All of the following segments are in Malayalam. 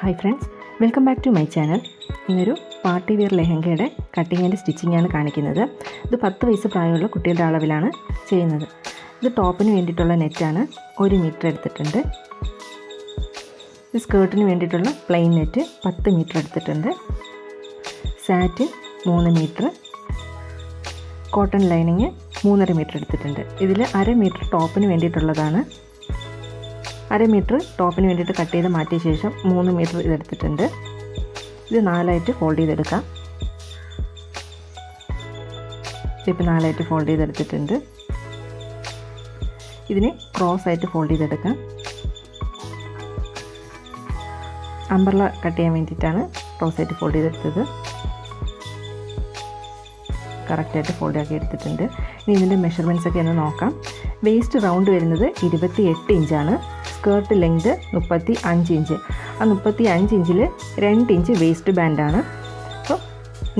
Hi friends welcome back to my channel ഇന്നൊരു പാർട്ടി വെയർ ലെഹങ്കയുടെ കട്ടിങ് ആൻഡ് സ്റ്റിച്ചിങ് ആണ് കാണിക്കുന്നത്. ഇത് പത്ത് വയസ്സ് പ്രായമുള്ള കുട്ടികളുടെ അളവിലാണ് ചെയ്യുന്നത്. ഇത് ടോപ്പിന് വേണ്ടിയിട്ടുള്ള നെറ്റാണ് ഒരു മീറ്റർ എടുത്തിട്ടുണ്ട്. ഇത് സ്കേർട്ടിന് വേണ്ടിയിട്ടുള്ള പ്ലെയിൻ നെറ്റ് പത്ത് മീറ്റർ എടുത്തിട്ടുണ്ട്. സാറ്റ് മൂന്ന് മീറ്റർ കോട്ടൺ ലൈനിങ് മൂന്നര മീറ്റർ എടുത്തിട്ടുണ്ട്. ഇതിൽ അര മീറ്റർ ടോപ്പിന് വേണ്ടിയിട്ടുള്ളതാണ് അര മീറ്റർ ടോപ്പിന് വേണ്ടിയിട്ട് കട്ട് ചെയ്ത് മാറ്റിയ ശേഷം മൂന്ന് മീറ്റർ ഇതെടുത്തിട്ടുണ്ട്. ഇത് നാലായിട്ട് ഫോൾഡ് ചെയ്തെടുക്കാം. ഇപ്പോൾ നാലായിട്ട് ഫോൾഡ് ചെയ്തെടുത്തിട്ടുണ്ട്. ഇതിനെ ക്രോസ് ആയിട്ട് ഫോൾഡ് ചെയ്തെടുക്കാം. അമ്പർല കട്ട് ചെയ്യാൻ വേണ്ടിയിട്ടാണ് ക്രോസ് ആയിട്ട് ഫോൾഡ് ചെയ്തെടുത്തത്. കറക്റ്റായിട്ട് ഫോൾഡ് ആക്കി എടുത്തിട്ടുണ്ട്. ഇനി ഇതിന്റെ മെഷർമെന്റ്സ് ഒക്കെ ഒന്ന് നോക്കാം. വേസ്റ്റ് റൗണ്ട് വരുന്നത് ഇരുപത്തി എട്ട് ഇഞ്ചാണ്. സ്കേർട്ട് ലെങ്ത് മുപ്പത്തി അഞ്ച് ഇഞ്ച് ആ മുപ്പത്തി അഞ്ച് ഇഞ്ചിൽ രണ്ട് ഇഞ്ച് വേസ്റ്റ് ബാൻഡാണ് അപ്പോൾ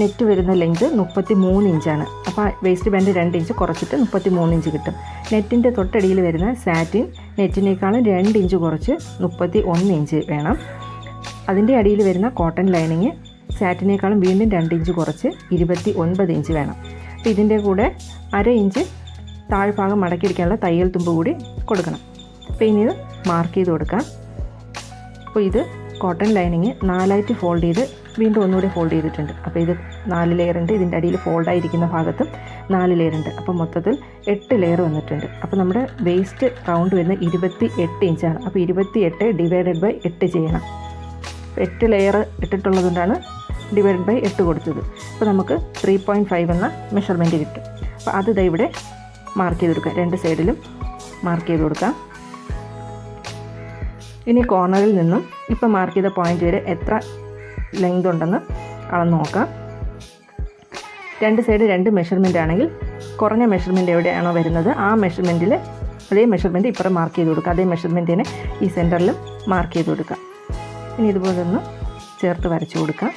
നെറ്റ് വരുന്ന ലെങ്ത് മുപ്പത്തി മൂന്ന് ഇഞ്ചാണ് അപ്പോൾ വേസ്റ്റ് ബാൻഡ് രണ്ട് ഇഞ്ച് കുറച്ചിട്ട് മുപ്പത്തി മൂന്ന് ഇഞ്ച് കിട്ടും നെറ്റിന്റെ തൊട്ടടിയിൽ വരുന്ന സാറ്റിൻ നെറ്റിനേക്കാളും രണ്ട് ഇഞ്ച് കുറച്ച് മുപ്പത്തി ഒന്ന് ഇഞ്ച് വേണം. അതിന്റെ അടിയിൽ വരുന്ന കോട്ടൺ ലൈനിങ് സാറ്റിനേക്കാളും വീണ്ടും രണ്ട് ഇഞ്ച് കുറച്ച് ഇരുപത്തി ഒൻപത് ഇഞ്ച് വേണം. അപ്പോൾ ഇതിന്റെ കൂടെ അര ഇഞ്ച് താഴ്ഭാഗം മടക്കിയിരിക്കാനുള്ള തയ്യൽ തുമ്പ് കൂടി കൊടുക്കണം. അപ്പോൾ ഇനി മാർക്ക് ചെയ്ത് കൊടുക്കാം. അപ്പോൾ ഇത് കോട്ടൺ ലൈനിങ് നാലായിട്ട് ഫോൾഡ് ചെയ്ത് വീണ്ടും ഒന്നുകൂടി ഫോൾഡ് ചെയ്തിട്ടുണ്ട്. അപ്പോൾ ഇത് നാല് ലെയർ ഉണ്ട്. ഇതിന്റെ അടിയിൽ ഫോൾഡായിരിക്കുന്ന ഭാഗത്തും നാല് ലെയർ ഉണ്ട്. അപ്പോൾ മൊത്തത്തിൽ എട്ട് ലെയർ വന്നിട്ടുണ്ട്. അപ്പോൾ നമ്മുടെ വേസ്റ്റ് റൗണ്ട് വരുന്നത് ഇരുപത്തി എട്ട് ഇഞ്ചാണ് അപ്പോൾ ഇരുപത്തി എട്ട് ഡിവൈഡഡ് ബൈ എട്ട് ചെയ്യണം. എട്ട് ലെയർ ഇട്ടിട്ടുള്ളതുകൊണ്ടാണ് ഡിവൈഡ് ബൈ എട്ട് കൊടുത്തത്. അപ്പോൾ നമുക്ക് ത്രീ പോയിന്റ് ഫൈവ് എന്ന മെഷർമെന്റ് കിട്ടും. അപ്പോൾ അത് ഇവിടെ മാർക്ക് ചെയ്ത് കൊടുക്കാം. രണ്ട് സൈഡിലും മാർക്ക് ചെയ്ത് കൊടുക്കാം. ഇനി കോർണറിൽ നിന്നും ഇപ്പോൾ മാർക്ക് ചെയ്ത പോയിന്റ് വരെ എത്ര ലെങ്ത് ഉണ്ടെന്ന് അളന്ന് നോക്കാം. രണ്ട് സൈഡ് രണ്ട് മെഷർമെന്റ് ആണെങ്കിൽ കുറഞ്ഞ മെഷർമെന്റ് എവിടെയാണോ വരുന്നത്? ആ മെഷർമെന്റിൽ അതേ മെഷർമെന്റ് ഇപ്പുറം മാർക്ക് ചെയ്ത് കൊടുക്കുക അതേ മെഷർമെന്റിനെ ഈ സെന്ററിലും മാർക്ക് ചെയ്ത് കൊടുക്കുക ഇനി ഇതുപോലെ ഒന്ന് ചേർത്ത് വരച്ചു കൊടുക്കാം.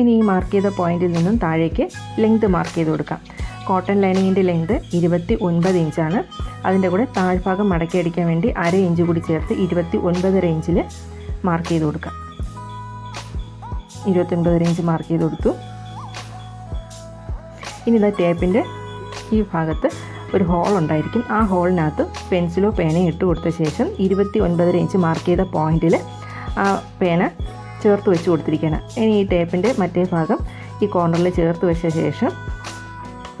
ഇനി ഈ മാർക്ക് ചെയ്ത പോയിന്റിൽ നിന്നും താഴേക്ക് ലെങ്ത് മാർക്ക് ചെയ്ത് കൊടുക്കാം. കോട്ടൺ ലൈനിങ്ങിന്റെ ലെങ്ത് ഇരുപത്തി ഒൻപത് ഇഞ്ചാണ്. അതിന്റെ കൂടെ താഴ്ഭാഗം മടക്കി അടിക്കാൻ വേണ്ടി അര ഇഞ്ച് കൂടി ചേർത്ത് ഇരുപത്തി ഒൻപതര ഇഞ്ചിൽ മാർക്ക് ചെയ്ത് കൊടുക്കാം. ഇരുപത്തൊൻപതര ഇഞ്ച് മാർക്ക് ചെയ്ത് കൊടുത്തു. ഇനി ഇതാ ടേപ്പിന്റെ ഈ ഭാഗത്ത് ഒരു ഹോൾ ഉണ്ടായിരിക്കും. ആ ഹോളിനകത്ത് പെൻസിലോ പേനയോ ഇട്ട് കൊടുത്ത ശേഷം ഇരുപത്തി ഒൻപതര ഇഞ്ച് മാർക്ക് ചെയ്ത പോയിന്റിൽ ആ പേന ചേർത്ത് വെച്ച് കൊടുത്തിരിക്കുകയാണ്. ഇനി ഈ ടേപ്പിന്റെ മറ്റേ ഭാഗം ഈ കോർണറിൽ ചേർത്ത് വെച്ച ശേഷം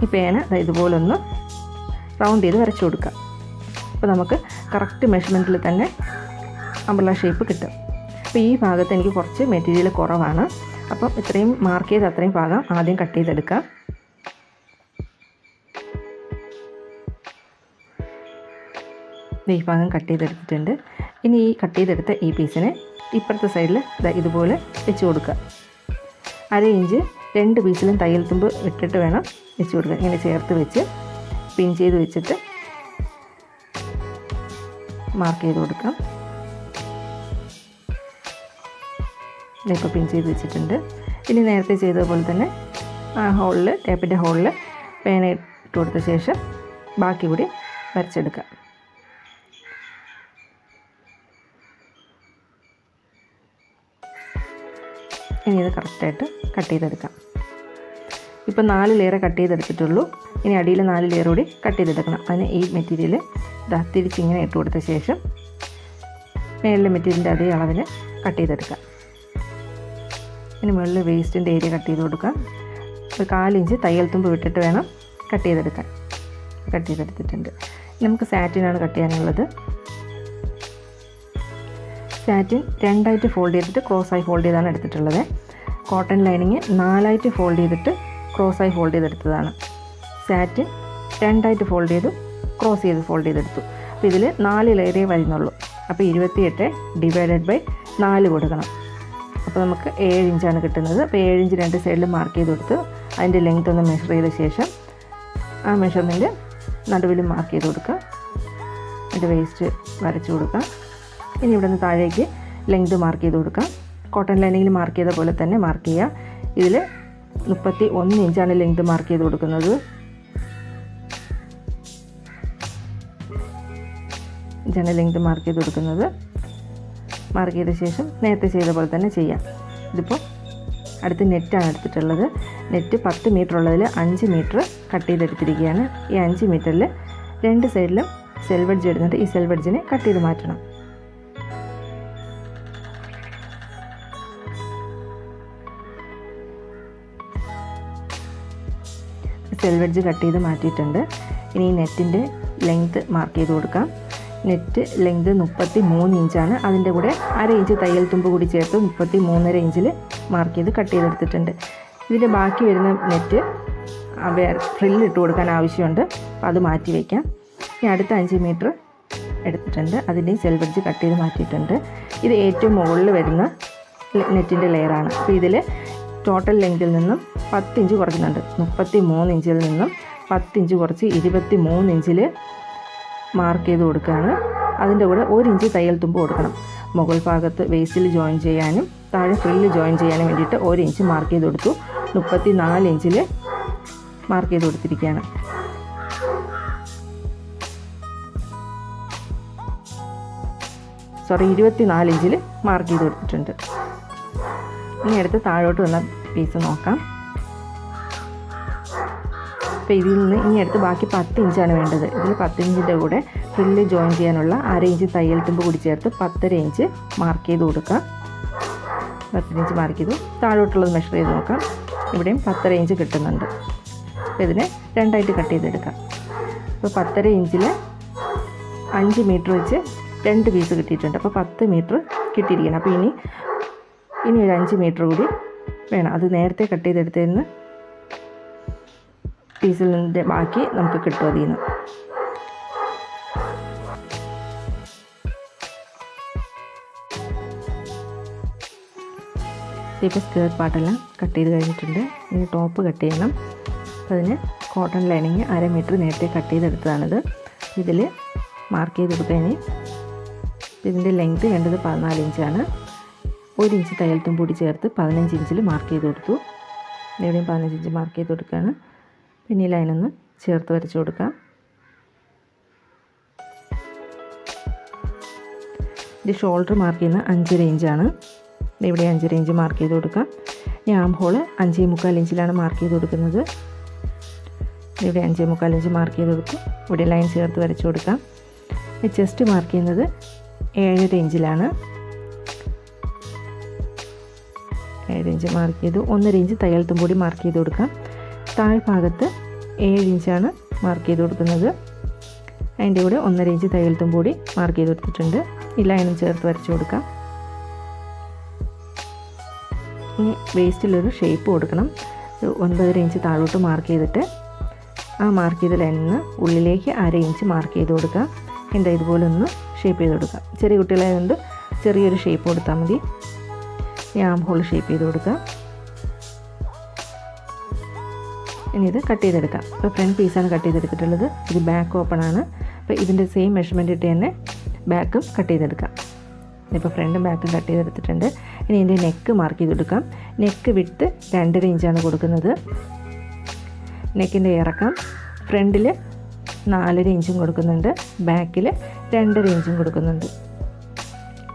ഈ പേന ദാ ഇതുപോലൊന്ന് റൗണ്ട് ചെയ്ത് വരച്ചു കൊടുക്കുക. അപ്പോൾ നമുക്ക് കറക്റ്റ് മെഷർമെന്റിൽ തന്നെ അമ്പർല ഷേപ്പ് കിട്ടും. അപ്പോൾ ഈ ഭാഗത്ത് എനിക്ക് കുറച്ച് മെറ്റീരിയൽ കുറവാണ്. അപ്പം ഇത്രയും മാർക്ക് ചെയ്ത് അത്രയും ഭാഗം ആദ്യം കട്ട് ചെയ്തെടുക്കാം ഈ ഭാഗം കട്ട് ചെയ്തെടുത്തിട്ടുണ്ട്. ഇനി ഈ കട്ട് ചെയ്തെടുത്ത ഈ പീസിനെ ഇപ്പുറത്തെ സൈഡിൽ ഇതുപോലെ വെച്ച് കൊടുക്കുക. അര ഇഞ്ച് രണ്ട് പീസിലും തയ്യൽ തുമ്പ് ഇട്ടിട്ട് വേണം വെച്ച് കൊടുക്കാൻ. ഇങ്ങനെ ചേർത്ത് വെച്ച് പിൻ ചെയ്ത് വെച്ചിട്ട് മാർക്ക് ചെയ്ത് കൊടുക്കാം. ഇപ്പോൾ പിൻ ചെയ്ത് വെച്ചിട്ടുണ്ട്. ഇനി നേരത്തെ ചെയ്തതുപോലെ തന്നെ ആ ഹോളിൽ ടേപ്പിന്റെ ഹോളിൽ പേന ഇട്ട് കൊടുത്ത ശേഷം ബാക്കി കൂടി വരച്ചെടുക്കാം. ഇനി ഇത് കറക്റ്റായിട്ട് കട്ട് ചെയ്തെടുക്കാം. ഇപ്പോൾ നാല് ലെയർ കട്ട് ചെയ്തെടുത്തിട്ടുള്ളൂ. ഇനി അടിയിൽ നാല് ലെയർ കൂടി കട്ട് ചെയ്തെടുക്കണം. അതിന് ഈ മെറ്റീരിയൽ ഇതാ തിരിച്ചിങ്ങനെ ഇട്ട് കൊടുത്ത ശേഷം മേളിലെ മെറ്റീരിയലിന്റെ അതേ അളവിന് കട്ട് ചെയ്തെടുക്കാം. ഇനി മുകളിൽ വേസ്റ്റിന്റെ ഏരിയ കട്ട് ചെയ്ത് കൊടുക്കാം. ഒരു കാലിഞ്ച് തയ്യൽ തുമ്പ് വിട്ടിട്ട് വേണം കട്ട് ചെയ്തെടുക്കാൻ. കട്ട് ചെയ്തെടുത്തിട്ടുണ്ട്. നമുക്ക് സാറ്റിനാണ് കട്ട് ചെയ്യാനുള്ളത്. സാറ്റിൻ രണ്ടായിട്ട് ഫോൾഡ് ചെയ്തിട്ട് ക്രോസായി ഫോൾഡ് ചെയ്താണ് എടുത്തിട്ടുള്ളത്. കോട്ടൺ ലൈനിങ് നാലായിട്ട് ഫോൾഡ് ചെയ്തിട്ട് ക്രോസായി ഫോൾഡ് ചെയ്തെടുത്തതാണ്. സാറ്റിൻ രണ്ടായിട്ട് ഫോൾഡ് ചെയ്ത് ക്രോസ് ചെയ്ത് ഫോൾഡ് ചെയ്തെടുത്തു. അപ്പോൾ ഇതിൽ നാല് ലെയറേ വരുന്നുള്ളൂ. അപ്പോൾ ഇരുപത്തിയെട്ട് ഡിവൈഡഡ് ബൈ നാല് കൊടുക്കണം. അപ്പോൾ നമുക്ക് ഏഴ് ഇഞ്ചാണ് കിട്ടുന്നത്. അപ്പോൾ ഏഴ് ഇഞ്ച് രണ്ട് സൈഡിൽ മാർക്ക് ചെയ്ത് കൊടുത്ത് അതിന്റെ ലെങ്ത് ഒന്ന് മെഷർ ചെയ്ത ശേഷം ആ മെഷർമെന്റ് നടുവിൽ മാർക്ക് ചെയ്ത് കൊടുക്കുക. അതിന്റെ വേസ്റ്റ് വരച്ച് കൊടുക്കാം ഇനി ഇവിടെ നിന്ന് താഴേക്ക് ലെങ്ത് മാർക്ക് ചെയ്ത് കൊടുക്കാം. കോട്ടൺ ലൈനിങ്ങിൽ മാർക്ക് ചെയ്ത പോലെ തന്നെ മാർക്ക് ചെയ്യുക ഇതിൽ മുപ്പത്തി ഒന്ന് ഇഞ്ചാണ് ലെങ്ത് മാർക്ക് ചെയ്ത് കൊടുക്കുന്നത്. ഇഞ്ചാണ് ലെങ്ത് മാർക്ക് ചെയ്ത് കൊടുക്കുന്നത്. മാർക്ക് ചെയ്ത ശേഷം നേരത്തെ ചെയ്ത പോലെ തന്നെ ചെയ്യാം. ഇതിപ്പോൾ അടുത്ത് നെറ്റാണ് എടുത്തിട്ടുള്ളത്. നെറ്റ് പത്ത് മീറ്റർ ഉള്ളതിൽ അഞ്ച് മീറ്റർ കട്ട് ചെയ്തെടുത്തിരിക്കുകയാണ്. ഈ അഞ്ച് മീറ്ററിൽ രണ്ട് സൈഡിലും സെൽവെഡ്ജ് ഇടുന്നുണ്ട് ഈ സെൽവെഡ്ജിനെ കട്ട് ചെയ്ത് മാറ്റണം. സെൽവെഡ്ജ് കട്ട് ചെയ്ത് മാറ്റിയിട്ടുണ്ട്. ഇനി നെറ്റിന്റെ ലെങ്ത് മാർക്ക് ചെയ്ത് കൊടുക്കാം. നെറ്റ് ലെങ്ത് മുപ്പത്തി മൂന്ന് ഇഞ്ചാണ് അതിന്റെ കൂടെ അര ഇഞ്ച് തയ്യൽ തുമ്പ് കൂടി ചേർത്ത് മുപ്പത്തി മൂന്നര ഇഞ്ചിൽ മാർക്ക് ചെയ്ത് കട്ട് ചെയ്തെടുത്തിട്ടുണ്ട്. ഇതിന്റെ ബാക്കി വരുന്ന നെറ്റ് ഫ്രില്ല് ഇട്ട് കൊടുക്കാൻ ആവശ്യമുണ്ട്. അപ്പോൾ അത് മാറ്റി വയ്ക്കാം ഇനി അടുത്ത അഞ്ച് മീറ്റർ എടുത്തിട്ടുണ്ട്. അതിന്റെയും സെൽവെഡ്ജ് കട്ട് ചെയ്ത് മാറ്റിയിട്ടുണ്ട്. ഇത് ഏറ്റവും മുകളിൽ വരുന്ന നെറ്റിന്റെ ലെയറാണ് അപ്പോൾ ഇതിൽ ടോട്ടൽ ലെങ്തിൽ നിന്നും പത്ത് ഇഞ്ച് കുറയ്ക്കുന്നുണ്ട്. മുപ്പത്തി മൂന്ന് ഇഞ്ചിൽ നിന്നും പത്തിഞ്ച് കുറച്ച് ഇരുപത്തി മൂന്ന് ഇഞ്ചിൽ മാർക്ക് ചെയ്ത് കൊടുക്കുകയാണ്. അതിന്റെ കൂടെ ഒരു ഇഞ്ച് തയ്യൽ തുമ്പ് കൊടുക്കണം. മുകൾ ഭാഗത്ത് വേസ്റ്റിൽ ജോയിൻ ചെയ്യാനും താഴെ ഫ്രില്ല് ജോയിൻ ചെയ്യാനും വേണ്ടിയിട്ട് ഒരു ഇഞ്ച് മാർക്ക് ചെയ്ത് കൊടുത്തു. മുപ്പത്തി നാല് ഇഞ്ചിൽ മാർക്ക് ചെയ്ത് കൊടുത്തിരിക്കുകയാണ്. സോറി ഇരുപത്തി നാല് ഇഞ്ചിൽ മാർക്ക് ചെയ്ത് കൊടുത്തിട്ടുണ്ട്. ഇനി അടുത്ത് താഴോട്ട് വന്ന പീസ് നോക്കാം. അപ്പോൾ ഇതിൽ നിന്ന് ഇനി അടുത്ത് ബാക്കി പത്ത് ഇഞ്ചാണ് വേണ്ടത്. ഇതിൽ പത്ത് ഇഞ്ചിന്റെ കൂടെ ഫ്രില്ല് ജോയിൻ ചെയ്യാനുള്ള അര ഇഞ്ച് തയ്യൽ തുമ്പ് കൂടി ചേർത്ത് പത്തര ഇഞ്ച് മാർക്ക് ചെയ്ത് കൊടുക്കുക. പത്തര ഇഞ്ച് മാർക്ക് ചെയ്തു. താഴോട്ടുള്ളത് മെഷർ ചെയ്ത് നോക്കാം. ഇവിടെയും പത്തര ഇഞ്ച് കിട്ടുന്നുണ്ട്. അപ്പോൾ ഇതിനെ രണ്ടായിട്ട് കട്ട് ചെയ്തെടുക്കാം. അപ്പോൾ പത്തര ഇഞ്ചിൽ അഞ്ച് മീറ്റർ വെച്ച് രണ്ട് പീസ് കിട്ടിയിട്ടുണ്ട്. അപ്പോൾ പത്ത് മീറ്റർ കിട്ടിയിരിക്കണം അപ്പോൾ ഇനി ഇനി ഒരു അഞ്ച് മീറ്റർ കൂടി വേണം. അത് നേരത്തെ കട്ട് ചെയ്തെടുത്തതിന് പീസിൽ നിന്നിന്റെ ബാക്കി നമുക്ക് കിട്ടും അതിൽ നിന്ന് ഇപ്പോൾ സ്കേർട്ട് പാട്ടെല്ലാം കട്ട് ചെയ്ത് കഴിഞ്ഞിട്ടുണ്ട്. ഇനി ടോപ്പ് കട്ട് ചെയ്യണം. അപ്പോൾ അതിന് കോട്ടൺ ലൈനിങ് അര മീറ്റർ നേരത്തെ കട്ട് ചെയ്തെടുത്തതാണിത്. ഇതിൽ മാർക്ക് ചെയ്ത് കൊടുക്കാൻ ഇതിന്റെ ലെങ്ത് വേണ്ടത് പതിനാല് ഇഞ്ചാണ്. ഒരു ഇഞ്ച് തയ്യൽ കൂടി ചേർത്ത് പതിനഞ്ച് ഇഞ്ചിൽ മാർക്ക് ചെയ്ത് കൊടുത്തു. എവിടെയും പതിനഞ്ച് ഇഞ്ച് മാർക്ക് ചെയ്ത് കൊടുക്കുകയാണ്. പിന്നെ ഈ ലൈനൊന്ന് ചേർത്ത് വരച്ച് കൊടുക്കാം. ഇത് ഷോൾഡർ മാർക്ക് ചെയ്യുന്ന അഞ്ച് റേഞ്ചാണ് ഇവിടെ അഞ്ച് റേഞ്ച് മാർക്ക് ചെയ്ത് കൊടുക്കാം. ഈ ആം ഹോൾ അഞ്ചേ മുക്കാൽ ഇഞ്ചിലാണ് മാർക്ക് ചെയ്ത് കൊടുക്കുന്നത്. ഇവിടെ അഞ്ചേ മുക്കാൽ ഇഞ്ച് മാർക്ക് ചെയ്ത് കൊടുക്കും ഇവിടെ ലൈൻ ചേർത്ത് വരച്ച് കൊടുക്കാം. ചെസ്റ്റ് മാർക്ക് ചെയ്യുന്നത് ഏഴര ഇഞ്ചിലാണ് ഏഴ് ഇഞ്ച് മാർക്ക് ചെയ്തു ഒന്നര ഇഞ്ച് തയ്യൽത്തും കൂടി മാർക്ക് ചെയ്ത് കൊടുക്കാം. താഴ്ഭാഗത്ത് ഏഴ് ഇഞ്ചാണ് മാർക്ക് ചെയ്ത് കൊടുക്കുന്നത്. അതിന്റെ കൂടെ ഒന്നര ഇഞ്ച് തയ്യൽത്തും കൂടി മാർക്ക് ചെയ്ത് കൊടുത്തിട്ടുണ്ട്. ഈ ലൈനും ചേർത്ത് വരച്ചു കൊടുക്കാം. ഇനി വേസ്റ്റിലൊരു ഷേപ്പ് കൊടുക്കണം. ഒൻപതര ഇഞ്ച് താഴോട്ട് മാർക്ക് ചെയ്തിട്ട് ആ മാർക്ക് ചെയ്ത ലൈനിൽ നിന്ന് ഉള്ളിലേക്ക് അര ഇഞ്ച് മാർക്ക് ചെയ്ത് കൊടുക്കുക. എന്താ ഇതുപോലെ ഒന്ന് ഷേപ്പ് ചെയ്ത് കൊടുക്കുക. ചെറിയ കുട്ടികളായതുകൊണ്ട് ചെറിയൊരു ഷേപ്പ് കൊടുത്താൽ മതി. ഈ ആം ഹോൾ ഷേപ്പ് ചെയ്ത് കൊടുക്കാം ഇനി ഇത് കട്ട് ചെയ്തെടുക്കാം. ഇപ്പോൾ ഫ്രണ്ട് പീസാണ് കട്ട് ചെയ്തെടുത്തിട്ടുള്ളത്. ഇത് ബാക്ക് ഓപ്പൺ ആണ്. അപ്പോൾ ഇതിന്റെ സെയിം മെഷർമെന്റ് ഇട്ട് തന്നെ ബാക്കും കട്ട് ചെയ്തെടുക്കാം. ഇപ്പോൾ ഫ്രണ്ടും ബാക്കും കട്ട് ചെയ്തെടുത്തിട്ടുണ്ട്. ഇനി ഇതിന്റെ നെക്ക് മാർക്ക് ചെയ്ത് കൊടുക്കാം നെക്ക് വിട്ട് രണ്ടര ഇഞ്ചാണ് കൊടുക്കുന്നത്. നെക്കിന്റെ ഇറക്കം ഫ്രണ്ടിൽ നാലര ഇഞ്ചും കൊടുക്കുന്നുണ്ട്. ബാക്കിൽ രണ്ടര ഇഞ്ചും കൊടുക്കുന്നുണ്ട്.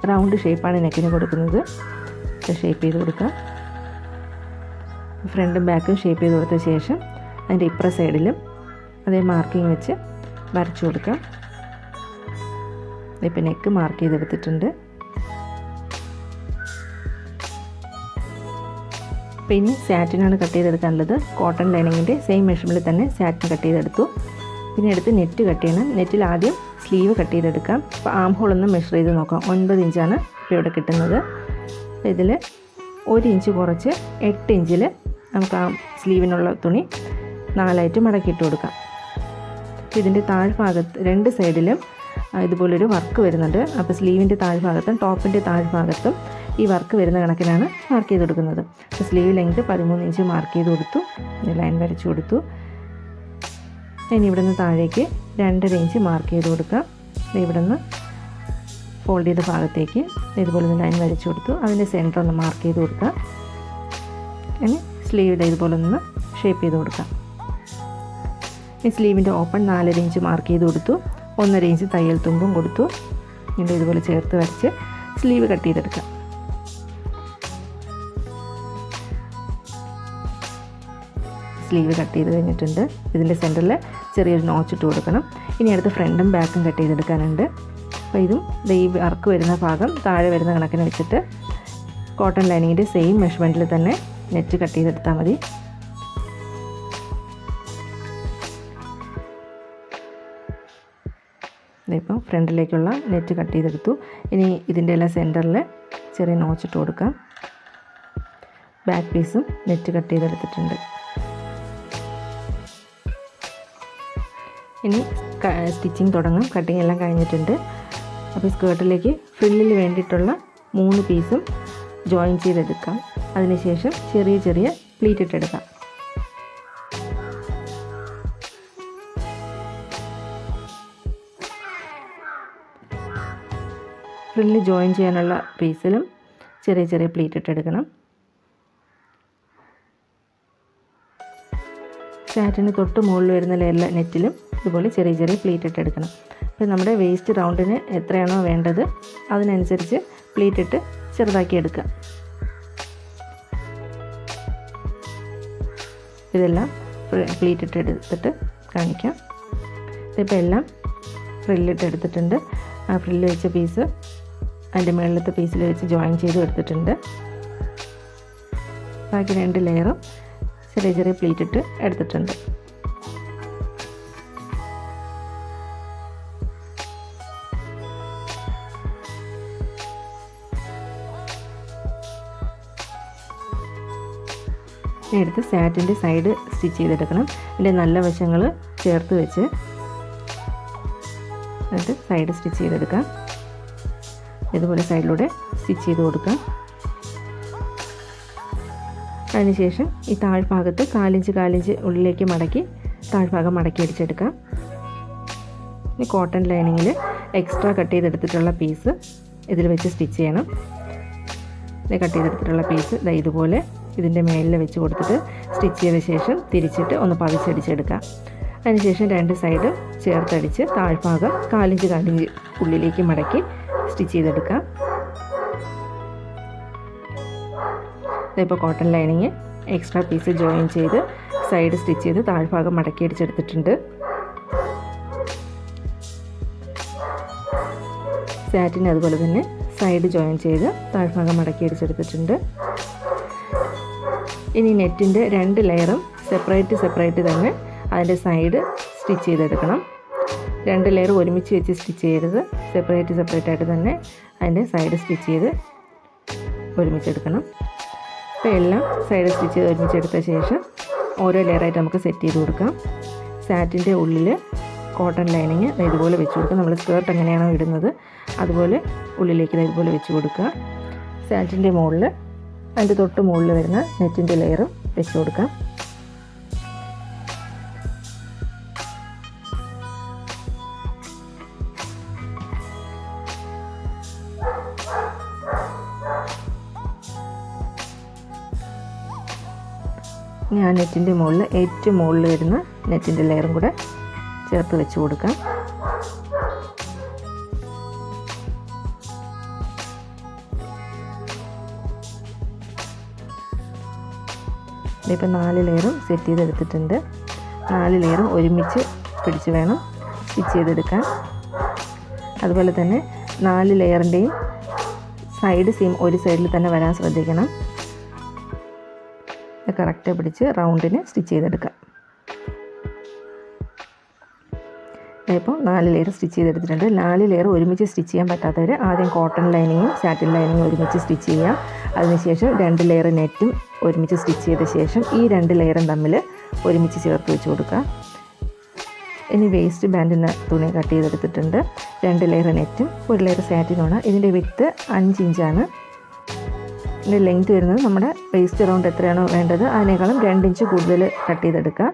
റൗണ്ട് ഷേപ്പാണ് നെക്കിന് കൊടുക്കുന്നത്. ഷേപ്പ് ചെയ്ത് കൊടുക്കാം. ഫ്രണ്ടും ബാക്കും ഷേപ്പ് ചെയ്ത് കൊടുത്ത ശേഷം അതിന്റെ ഇപ്പുറ സൈഡിലും അതേ മാർക്കിങ് വെച്ച് വരച്ചു കൊടുക്കാം. ഇപ്പം നെക്ക് മാർക്ക് ചെയ്തെടുത്തിട്ടുണ്ട്. അപ്പോൾ ഇനി സാറ്റിനാണ് കട്ട് ചെയ്തെടുക്കാനുള്ളത്. കോട്ടൺ ലൈനിങ്ങിന്റെ സെയിം മെഷർമെന്റിൽ തന്നെ സാറ്റിൻ കട്ട് ചെയ്തെടുത്തു. പിന്നെ എടുത്ത് നെറ്റ് കട്ട് ചെയ്യണം. നെറ്റിൽ ആദ്യം സ്ലീവ് കട്ട് ചെയ്തെടുക്കാം. അപ്പോൾ ആം ഹോൾ ഒന്ന് മെഷർ ചെയ്ത് നോക്കാം. ഒൻപത് ഇഞ്ചാണ് ഇപ്പോൾ ഇവിടെ കിട്ടുന്നത്. ഇതിൽ ഒരു ഇഞ്ച് കുറച്ച് എട്ട് ഇഞ്ചിൽ നമുക്ക് ആ സ്ലീവിനുള്ള തുണി നാലായിട്ട് മടക്കിയിട്ട് കൊടുക്കാം. ഇതിന്റെ താഴ്ഭാഗത്ത് രണ്ട് സൈഡിലും ഇതുപോലൊരു വർക്ക് വരുന്നുണ്ട്. അപ്പോൾ സ്ലീവിന്റെ താഴ്ഭാഗത്തും ടോപ്പിന്റെ താഴ്ഭാഗത്തും ഈ വർക്ക് വരുന്ന കണക്കിനാണ് മാർക്ക് ചെയ്ത് കൊടുക്കുന്നത്. അപ്പോൾ സ്ലീവ് ലെങ്ത് പതിമൂന്ന് ഇഞ്ച് മാർക്ക് ചെയ്ത് കൊടുത്തു. ലൈൻ വരച്ചു കൊടുത്തു. ഇനി ഇവിടെ നിന്ന് താഴേക്ക് രണ്ടര ഇഞ്ച് മാർക്ക് ചെയ്ത് കൊടുക്കാം. ഇവിടെ നിന്ന് ഫോൾഡ് ചെയ്ത ഭാഗത്തേക്ക് ഇതുപോലെ ഒന്ന് ലൈൻ വരച്ചു കൊടുത്തു. അതിന്റെ സെന്റർ ഒന്ന് മാർക്ക് ചെയ്ത് കൊടുക്കുക ഇനി സ്ലീവിന്റെ ഇതുപോലെ ഒന്ന് ഷേപ്പ് ചെയ്ത് കൊടുക്കാം. ഈ സ്ലീവിന്റെ ഓപ്പൺ നാലര ഇഞ്ച് മാർക്ക് ചെയ്ത് കൊടുത്തു. ഒന്നര ഇഞ്ച് തയ്യൽ തുമ്പും കൊടുത്തു. എന്നിട്ട് ഇതുപോലെ ചേർത്ത് വരച്ച് സ്ലീവ് കട്ട് ചെയ്തെടുക്കാം. സ്ലീവ് കട്ട് ചെയ്ത് കഴിഞ്ഞിട്ടുണ്ട്. ഇതിന്റെ സെന്ററിൽ ചെറിയൊരു നോച്ച് ഇട്ട് കൊടുക്കണം. ഇനി അടുത്ത് ഫ്രണ്ടും ബാക്കും കട്ട് ചെയ്തെടുക്കാനുണ്ട്. അപ്പോൾ ഇതും ഈ വർക്ക് വരുന്ന ഭാഗം താഴെ വരുന്ന കണക്കിന് വെച്ചിട്ട് കോട്ടൺ ലൈനിങ്ങിന്റെ സെയിം മെഷർമെന്റിൽ തന്നെ നെറ്റ് കട്ട് ചെയ്തെടുത്താൽ മതി. ഫ്രണ്ടിലേക്കുള്ള നെറ്റ് കട്ട് ചെയ്തെടുത്തു. ഇനി ഇതിന്റെ എല്ലാം സെന്ററിൽ ചെറിയ നോച്ചിട്ട് കൊടുക്കാം. ബാക്ക് പീസും നെറ്റ് കട്ട് ചെയ്തെടുത്തിട്ടുണ്ട്. ഇനി സ്റ്റിച്ചിങ് തുടങ്ങാം. കട്ടിങ് എല്ലാം കഴിഞ്ഞിട്ടുണ്ട്. അപ്പോൾ സ്കേർട്ടിലേക്ക് ഫ്രില്ലിന് വേണ്ടിയിട്ടുള്ള മൂന്ന് പീസും ജോയിൻ ചെയ്തെടുക്കാം. അതിനുശേഷം ചെറിയ ചെറിയ പ്ലീറ്റ് ഇട്ടെടുക്കാം. ഫ്രില്ല് ജോയിൻ ചെയ്യാനുള്ള പീസിലും ചെറിയ ചെറിയ പ്ലീറ്റ് ഇട്ടെടുക്കണം ഫാറ്റിന് തൊട്ട് മുകളിൽ വരുന്ന ലെയറിലെ നെറ്റിലും ഇതുപോലെ ചെറിയ ചെറിയ പ്ലീറ്റ് ഇട്ടെടുക്കണം അപ്പോൾ നമ്മുടെ വേസ്റ്റ് റൗണ്ടിന് എത്രയാണോ വേണ്ടത് അതിനനുസരിച്ച് പ്ലീറ്റ് ഇട്ട് ചെറുതാക്കി എടുക്കുക. ഇതെല്ലാം പ്ലീറ്റ് ഇട്ട് എടുത്തിട്ട് കാണിക്കാം. ഇതിപ്പോൾ എല്ലാം ഫ്രില്ലിട്ട് എടുത്തിട്ടുണ്ട്. ആ ഫ്രില്ല് വെച്ച പീസ് അതിന്റെ മുകളിലത്തെ പീസിൽ വെച്ച് ജോയിൻ ചെയ്ത് എടുത്തിട്ടുണ്ട്. ബാക്കി രണ്ട് ലെയറും ചെറിയ ചെറിയ പ്ലീറ്റ് ഇട്ട് എടുത്തിട്ടുണ്ട്. എടുത്ത് സാറ്റിന്റെ സൈഡ് സ്റ്റിച്ച് ചെയ്തെടുക്കണം. അതിന്റെ നല്ല വശങ്ങൾ ചേർത്ത് വെച്ച് എന്നിട്ട് സൈഡ് സ്റ്റിച്ച് ചെയ്തെടുക്കാം. ഇതുപോലെ സൈഡിലൂടെ സ്റ്റിച്ച് ചെയ്ത് കൊടുക്കാം. അതിനുശേഷം ഈ താഴ്ഭാഗത്ത് കാലിഞ്ച് കാലിഞ്ച് ഉള്ളിലേക്ക് മടക്കി താഴ്ഭാഗം മടക്കി അടിച്ചെടുക്കാം. ഇനി കോട്ടൺ ലൈനിങ്ങിൽ എക്സ്ട്രാ കട്ട് ചെയ്തെടുത്തിട്ടുള്ള പീസ് ഇതിൽ വെച്ച് സ്റ്റിച്ച് ചെയ്യണം. ഇത് കട്ട് ചെയ്തെടുത്തിട്ടുള്ള പീസ് ഇതാ ഇതുപോലെ ഇതിന്റെ മേളിൽ വെച്ച് കൊടുത്തിട്ട് സ്റ്റിച്ച് ചെയ്ത ശേഷം തിരിച്ചിട്ട് ഒന്ന് പതിച്ചടിച്ചെടുക്കാം. അതിനുശേഷം രണ്ട് സൈഡ് ചേർത്തടിച്ച് താഴ്ഭാഗം കാലിഞ്ച് കാലിഞ്ച് ഉള്ളിലേക്ക് മടക്കി സ്റ്റിച്ച് ചെയ്തെടുക്കാം. ഇതിപ്പോൾ cotton lining extra piece join ചെയ്ത് സൈഡ് സ്റ്റിച്ച് ചെയ്ത് താഴ്ഭാഗം മടക്കി അടിച്ചെടുത്തിട്ടുണ്ട്. സാറ്റിന് അതുപോലെ തന്നെ സൈഡ് ജോയിൻ ചെയ്ത് താഴ്ഭാഗം മടക്കി അടിച്ചെടുത്തിട്ടുണ്ട്. ഇനി നെറ്റിന്റെ രണ്ട് ലെയറും സെപ്പറേറ്റ് സെപ്പറേറ്റ് തന്നെ അതിന്റെ സൈഡ് സ്റ്റിച്ച് ചെയ്തെടുക്കണം. രണ്ട് ലെയർ ഒരുമിച്ച് വെച്ച് സ്റ്റിച്ച് ചെയ്യരുത്. സെപ്പറേറ്റ് സെപ്പറേറ്റ് ആയിട്ട് തന്നെ അതിന്റെ സൈഡ് സ്റ്റിച്ച് ചെയ്ത് ഒരുമിച്ചെടുക്കണം അപ്പോൾ എല്ലാം സൈഡ് സ്റ്റിച്ച് ചെയ്ത് ഒരുമിച്ചെടുത്ത ശേഷം ഓരോ ലെയറായിട്ട് നമുക്ക് സെറ്റ് ചെയ്ത് കൊടുക്കാം. സാറ്റിന്റെ ഉള്ളിൽ കോട്ടൺ ലൈനിങ് ഇതുപോലെ വെച്ച് കൊടുക്കുക. നമ്മൾ സ്കേർട്ട് എങ്ങനെയാണോ ഇടുന്നത് അതുപോലെ ഉള്ളിലേക്ക് ഇതുപോലെ വെച്ച് കൊടുക്കുക. സാറ്റിന്റെ മുകളിൽ അതിന്റെ തൊട്ട് മുകളിൽ വരുന്ന നെറ്റിന്റെ ലെയറും വെച്ച് കൊടുക്കാം. ഞാൻ നെറ്റിന്റെ മുകളിൽ ഏറ്റവും മുകളിൽ വരുന്ന നെറ്റിന്റെ ലെയറും കൂടെ ചേർത്ത് വെച്ച് കൊടുക്കാം. ഇതിപ്പോൾ നാല് ലെയറും സെറ്റ് ചെയ്തെടുത്തിട്ടുണ്ട്. നാല് ലെയറും ഒരുമിച്ച് പിടിച്ച് വേണം സ്റ്റിച്ച് ചെയ്തെടുക്കാൻ. അതുപോലെ തന്നെ നാല് ലെയറിന്റെയും സൈഡ് സീം ഒരു സൈഡിൽ തന്നെ വരാൻ ശ്രദ്ധിക്കണം. കറക്റ്റ് പിടിച്ച് റൗണ്ടിന് സ്റ്റിച്ച് ചെയ്തെടുക്കാം ഇപ്പോൾ നാല് ലെയർ സ്റ്റിച്ച് ചെയ്തെടുത്തിട്ടുണ്ട്. നാല് ലെയർ ഒരുമിച്ച് സ്റ്റിച്ച് ചെയ്യാൻ പറ്റാത്തവർ ആദ്യം കോട്ടൺ ലൈനിങ്ങും സാറ്റിൻ ലൈനിങ്ങും ഒരുമിച്ച് സ്റ്റിച്ച് ചെയ്യാം അതിനുശേഷം രണ്ട് ലെയർ നെറ്റും ഒരുമിച്ച് സ്റ്റിച്ച് ചെയ്ത ശേഷം ഈ രണ്ട് ലെയറും തമ്മിൽ ഒരുമിച്ച് ചേർത്ത് വെച്ച് കൊടുക്കുക. ഇനി വേസ്റ്റ് ബാൻഡിന് തുണി കട്ട് ചെയ്തെടുത്തിട്ടുണ്ട്. രണ്ട് ലെയർ നെറ്റും ഒരു ലെയർ സാറ്റിനുമാണ് ഇതിന്റെ വിത്ത് അഞ്ച് ഇഞ്ചാണ് ഇതിന്റെ ലെങ്ത് വരുന്നത് നമ്മുടെ വേസ്റ്റ് റൗണ്ട് എത്രയാണോ വേണ്ടത്. അതിനേക്കാളും രണ്ട് ഇഞ്ച് കൂടുതൽ കട്ട് ചെയ്തെടുക്കുക.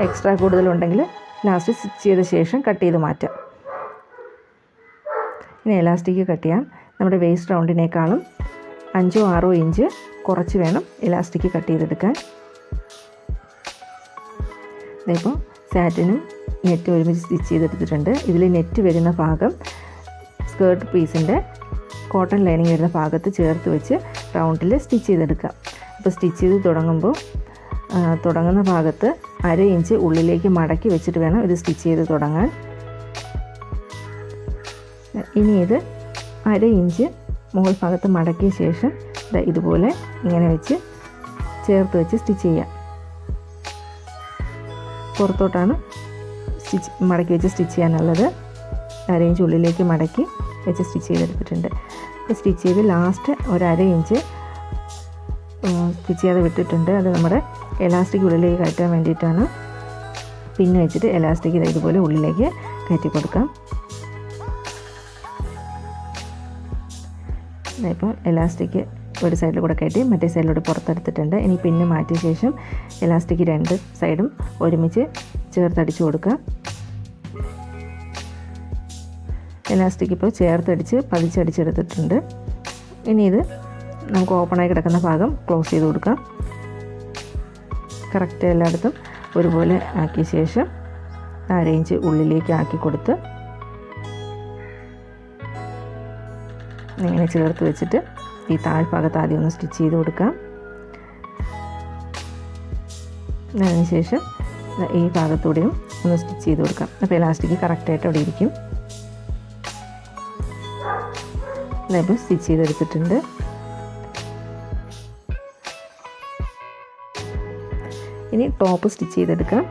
എക്സ്ട്രാ കൂടുതലുണ്ടെങ്കിൽ ലാസ്റ്റ് സ്റ്റിച്ച് ചെയ്ത ശേഷം കട്ട് ചെയ്ത് മാറ്റാം ഇനി എലാസ്റ്റിക് കട്ട് ചെയ്യാം. നമ്മുടെ വേസ്റ്റ് റൗണ്ടിനേക്കാളും അഞ്ചോ ആറോ ഇഞ്ച് കുറച്ച് വേണം ഇലാസ്റ്റിക് കട്ട് ചെയ്തെടുക്കാൻ. ഇതിപ്പോൾ സാറ്റിനും നെറ്റ് ഒരുമിച്ച് സ്റ്റിച്ച് ചെയ്തെടുത്തിട്ടുണ്ട്. ഇതിൽ നെറ്റ് വരുന്ന ഭാഗം സ്കേർട്ട് പീസിന്റെ കോട്ടൺ ലൈനിങ് വരുന്ന ഭാഗത്ത് ചേർത്ത് വെച്ച് റൗണ്ടിൽ സ്റ്റിച്ച് ചെയ്തെടുക്കാം അപ്പോൾ സ്റ്റിച്ച് ചെയ്ത് തുടങ്ങുമ്പോൾ തുടങ്ങുന്ന ഭാഗത്ത് അര ഇഞ്ച് ഉള്ളിലേക്ക് മടക്കി വെച്ചിട്ട് വേണം ഇത് സ്റ്റിച്ച് ചെയ്ത് തുടങ്ങാൻ. ഇനി ഇത് അര ഇഞ്ച് മുകൾ ഭാഗത്ത് മടക്കിയ ശേഷം ഇതുപോലെ ഇങ്ങനെ വെച്ച് ചേർത്ത് വെച്ച് സ്റ്റിച്ച് ചെയ്യാം. പുറത്തോട്ടാണ് സ്റ്റിച്ച് മടക്കി വെച്ച് സ്റ്റിച്ച് ചെയ്യാനുള്ളത്. അര ഇഞ്ച് ഉള്ളിലേക്ക് മടക്കി വെച്ച് സ്റ്റിച്ച് ചെയ്തെടുത്തിട്ടുണ്ട്. സ്റ്റിച്ച് ചെയ്ത് ലാസ്റ്റ് ഒരര ഇഞ്ച് സ്റ്റിച്ച് ചെയ്യാതെ വിട്ടിട്ടുണ്ട്. അത് നമ്മുടെ എലാസ്റ്റിക് ഉള്ളിലേക്ക് കയറ്റാൻ വേണ്ടിയിട്ടാണ്. പിന്നെ വെച്ചിട്ട് എലാസ്റ്റിക് ഇതാ ഇതുപോലെ ഉള്ളിലേക്ക് കയറ്റി കൊടുക്കാം. ഇപ്പോൾ എലാസ്റ്റിക് ഒരു സൈഡിൽ കൂടെ കയറ്റി മറ്റേ സൈഡിലൂടെ പുറത്തെടുത്തിട്ടുണ്ട്. ഇനി പിന്നെ മാറ്റിയ ശേഷം എലാസ്റ്റിക് രണ്ട് സൈഡും ഒരുമിച്ച് ചേർത്തടിച്ച് കൊടുക്കുക എലാസ്റ്റിക് ഇപ്പോൾ ചേർത്തടിച്ച് പതിച്ചടിച്ചെടുത്തിട്ടുണ്ട്. ഇനി ഇത് നമുക്ക് ഓപ്പണായി കിടക്കുന്ന ഭാഗം ക്ലോസ് ചെയ്ത് കൊടുക്കാം. കറക്റ്റ് എല്ലായിടത്തും ഒരുപോലെ ആക്കിയ ശേഷം അരയിഞ്ച് ഉള്ളിലേക്ക് ആക്കി കൊടുത്ത് ഇങ്ങനെ ചേർത്ത് വെച്ചിട്ട് ഈ താഴ്ഭാഗത്ത് ആദ്യം ഒന്ന് സ്റ്റിച്ച് ചെയ്ത് കൊടുക്കാം. അതിനുശേഷം ഈ ഭാഗത്തൂടെയും ഒന്ന് സ്റ്റിച്ച് ചെയ്ത് കൊടുക്കാം. അപ്പോൾ ഇലാസ്റ്റിക് കറക്റ്റായിട്ട് അവിടെ ഇരിക്കും. ഇപ്പോൾ സ്റ്റിച്ച് ചെയ്തെടുത്തിട്ടുണ്ട്. ഇനി ടോപ്പ് സ്റ്റിച്ച് ചെയ്തെടുക്കാം.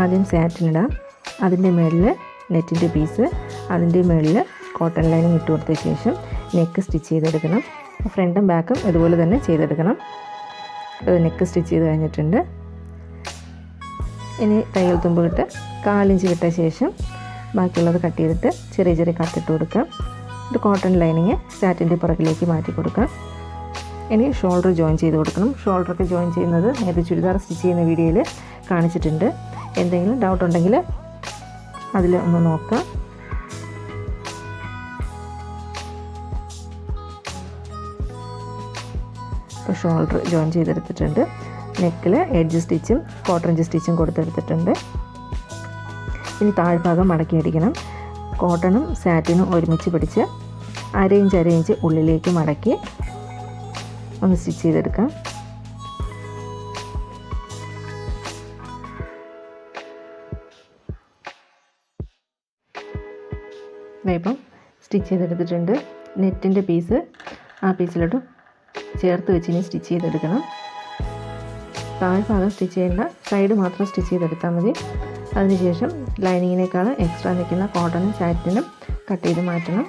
ആദ്യം സാറ്റിൻ ഇടാം. അതിന്റെ മുകളിൽ നെറ്റിന്റെ പീസ് അതിന്റെ മുകളിൽ കോട്ടൺ ലൈനിങ് ഇട്ട് കൊടുത്ത ശേഷം നെക്ക് സ്റ്റിച്ച് ചെയ്തെടുക്കണം. ഫ്രണ്ടും ബാക്കും ഇതുപോലെ തന്നെ ചെയ്തെടുക്കണം. നെക്ക് സ്റ്റിച്ച് ചെയ്ത് കഴിഞ്ഞിട്ടുണ്ട്. ഇനി തയ്യൽ തുമ്പ് ഇട്ട് കാലിഞ്ച് വിട്ട ശേഷം ബാക്കിയുള്ളത് കട്ട് ചെയ്തിട്ട് ചെറിയ ചെറിയ കട്ടിട്ട് കൊടുക്കാം ഇത് കോട്ടൺ ലൈനിങ് സാറ്റിന്റെ പുറകിലേക്ക് മാറ്റി കൊടുക്കാം ഇനി ഷോൾഡർ ജോയിൻ ചെയ്ത് കൊടുക്കണം. ഷോൾഡറൊക്കെ ജോയിൻ ചെയ്യുന്നത് നേരത്തെ ചുരിദാർ സ്റ്റിച്ച് ചെയ്യുന്ന വീഡിയോയിൽ കാണിച്ചിട്ടുണ്ട്. എന്തെങ്കിലും ഡൗട്ട് ഉണ്ടെങ്കിൽ അതിൽ ഒന്ന് നോക്കാം ഇപ്പോൾ ഷോൾഡർ ജോയിൻ ചെയ്തെടുത്തിട്ടുണ്ട്. നെക്കിൽ എഡ്ജ് സ്റ്റിച്ചും കോട്ടൺ സ്റ്റിച്ചും കൊടുത്തെടുത്തിട്ടുണ്ട്. ഇനി താഴ്ഭാഗം മടക്കി അടിക്കണം. കോട്ടണും സാറ്റിനും ഒരുമിച്ച് പിടിച്ച് അര ഇഞ്ച് അര ഇഞ്ച് ഉള്ളിലേക്ക് മടക്കി ഒന്ന് സ്റ്റിച്ച് ചെയ്തെടുക്കാം. ഇപ്പം സ്റ്റിച്ച് ചെയ്തെടുത്തിട്ടുണ്ട്. നെറ്റിന്റെ പീസ് ആ പീസിലോട്ട് ചേർത്ത് വെച്ച് ഇനി സ്റ്റിച്ച് ചെയ്തെടുക്കണം. താഴ്ഭാഗം സ്റ്റിച്ച് ചെയ്യേണ്ട സൈഡ് മാത്രം സ്റ്റിച്ച് ചെയ്തെടുത്താൽ മതി. അതിനുശേഷം ലൈനിങ്ങിനേക്കാൾ എക്സ്ട്രാ നിൽക്കുന്ന കോട്ടണും സാറ്റിനും കട്ട് ചെയ്ത് മാറ്റണം.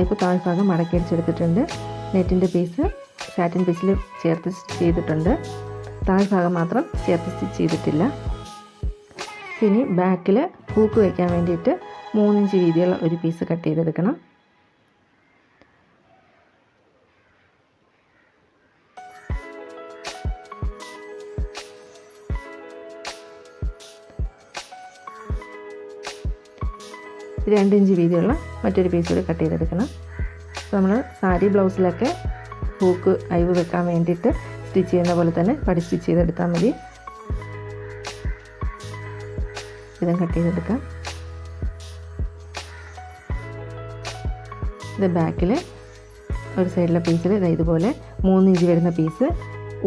ഇപ്പോൾ താഴ്ഭാഗം മടക്കി അടിച്ചെടുത്തിട്ടുണ്ട്. നെറ്റിന്റെ പീസ് സാറ്റിൻ പീസിൽ ചേർത്ത് സ്റ്റിച്ച് ചെയ്തിട്ടുണ്ട്. താഴ്ഭാഗം മാത്രം ചേർത്ത് സ്റ്റിച്ച് ചെയ്തിട്ടില്ല. ഇനി ബാക്കിൽ ഹൂക്ക് വയ്ക്കാൻ വേണ്ടിയിട്ട് മൂന്നിഞ്ച് വീതിയുള്ള ഒരു പീസ് കട്ട് ചെയ്തെടുക്കണം. രണ്ട് ഇഞ്ച് വീതിയുള്ള മറ്റൊരു പീസ് കൂടി കട്ട് ചെയ്തെടുക്കണം. നമ്മൾ സാരി ബ്ലൗസിലൊക്കെ ഹൂക്ക് അയവ് വെക്കാൻ വേണ്ടിയിട്ട് സ്റ്റിച്ച് ചെയ്യുന്ന പോലെ തന്നെ പടി സ്റ്റിച്ച് ചെയ്തെടുത്താൽ മതി. ഇതും കട്ട് ചെയ്തെടുക്കാം. ഇത് ബാക്കിൽ ഒരു സൈഡിലെ പീസിൽ ഇതുപോലെ മൂന്ന് ഇഞ്ച് വരുന്ന പീസ്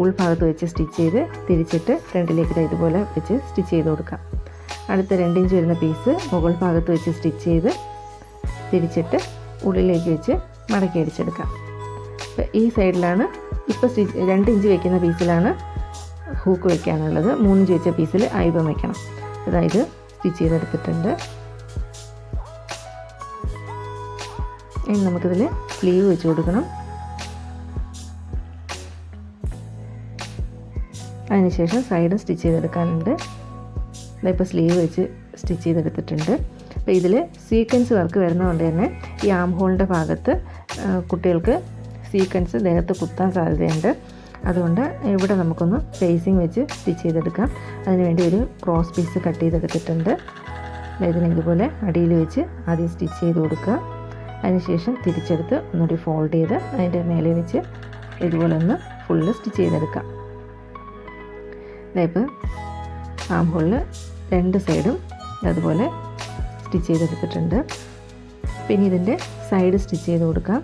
ഉൾഭാഗത്ത് വെച്ച് സ്റ്റിച്ച് ചെയ്ത് തിരിച്ചിട്ട് ഫ്രണ്ടിലേക്ക് ഇതാ ഇതുപോലെ വെച്ച് സ്റ്റിച്ച് ചെയ്ത് കൊടുക്കാം. അടുത്ത രണ്ടിഞ്ച് വരുന്ന പീസ് മുകൾ ഭാഗത്ത് വെച്ച് സ്റ്റിച്ച് ചെയ്ത് തിരിച്ചിട്ട് ഉള്ളിലേക്ക് വെച്ച് മടക്കി അടിച്ചെടുക്കാം. അപ്പോൾ ഈ സൈഡിലാണ് ഇപ്പോൾ സ്റ്റിച്ച് രണ്ട് ഇഞ്ച് വെക്കുന്ന പീസിലാണ് ഹൂക്ക് വെക്കാനുള്ളത്. മൂന്നിഞ്ച് വെച്ച പീസിൽ ഐബം വയ്ക്കണം അതായത് സ്റ്റിച്ച് ചെയ്തെടുത്തിട്ടുണ്ട്. ഇനി നമുക്കിതിൽ സ്ലീവ് വെച്ച് കൊടുക്കണം. അതിനുശേഷം സൈഡ് സ്റ്റിച്ച് ചെയ്തെടുക്കാനുണ്ട്. ഇപ്പോൾ സ്ലീവ് വെച്ച് സ്റ്റിച്ച് ചെയ്തെടുത്തിട്ടുണ്ട്. അപ്പോൾ ഇതിൽ സീക്വൻസ് വർക്ക് വരുന്നതുകൊണ്ട് തന്നെ ഈ ആം ഹോളിന്റെ ഭാഗത്ത് കുട്ടികൾക്ക് സീക്വൻസ് ദേഹത്ത് കുത്താൻ സാധ്യതയുണ്ട്. അതുകൊണ്ട് ഇവിടെ നമുക്കൊന്ന് ഫേസിങ് വെച്ച് സ്റ്റിച്ച് ചെയ്തെടുക്കാം. അതിനുവേണ്ടി ഒരു ക്രോസ് പീസ് കട്ട് ചെയ്തെടുത്തിട്ടുണ്ട്. ഇതിന് ഇതുപോലെ അടിയിൽ വെച്ച് ആദ്യം സ്റ്റിച്ച് ചെയ്ത് കൊടുക്കുക. അതിനുശേഷം തിരിച്ചെടുത്ത് ഒന്നുകൂടി ഫോൾഡ് ചെയ്ത് അതിന്റെ മേലെ വെച്ച് ഇതുപോലെ ഒന്ന് ഫുള്ള് സ്റ്റിച്ച് ചെയ്തെടുക്കാം. ഇപ്പോൾ ആം ഹോളിൽ രണ്ട് സൈഡും അതുപോലെ സ്റ്റിച്ച് ചെയ്തെടുത്തിട്ടുണ്ട്. പിന്നെ ഇതിന്റെ സൈഡ് സ്റ്റിച്ച് ചെയ്ത് കൊടുക്കാം.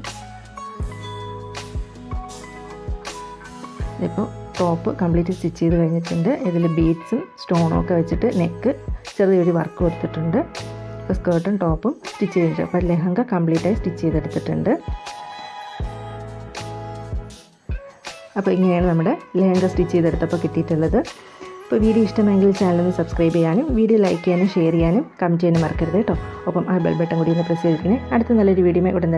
ഇപ്പോൾ ടോപ്പ് കംപ്ലീറ്റ് സ്റ്റിച്ച് ചെയ്ത് കഴിഞ്ഞിട്ടുണ്ട്. ഇതിൽ ബീഡ്സും സ്റ്റോണും ഒക്കെ വെച്ചിട്ട് നെക്ക് ചെറിയൊരു വർക്ക് കൊടുത്തിട്ടുണ്ട്. ഇപ്പോൾ സ്കേർട്ടും ടോപ്പും സ്റ്റിച്ച് ചെയ്തിട്ടുണ്ട്. അപ്പോൾ ലെഹങ്ക കംപ്ലീറ്റായി സ്റ്റിച്ച് ചെയ്തെടുത്തിട്ടുണ്ട്. അപ്പോൾ ഇങ്ങനെയാണ് നമ്മുടെ ലെഹങ്ക സ്റ്റിച്ച് ചെയ്തെടുത്തപ്പോൾ കിട്ടിയിട്ടുള്ളത്. അപ്പോൾ വീഡിയോ ഇഷ്ടമെങ്കിൽ ചാനൽ സബ്സ്ക്രൈബ് ചെയ്യാനും വീഡിയോ ലൈക്ക് ചെയ്യാനും ഷെയർ ചെയ്യാനും കമന്റ് ചെയ്യാനും മറക്കരുത് കേട്ടോ. ഒപ്പം ആ ബെൽ ബട്ടൺ കൂടി ഒന്ന് പ്രസ് ചെയ്തിരിക്കണേ. അടുത്ത നല്ലൊരു വീഡിയോ ഉടൻ തന്നെ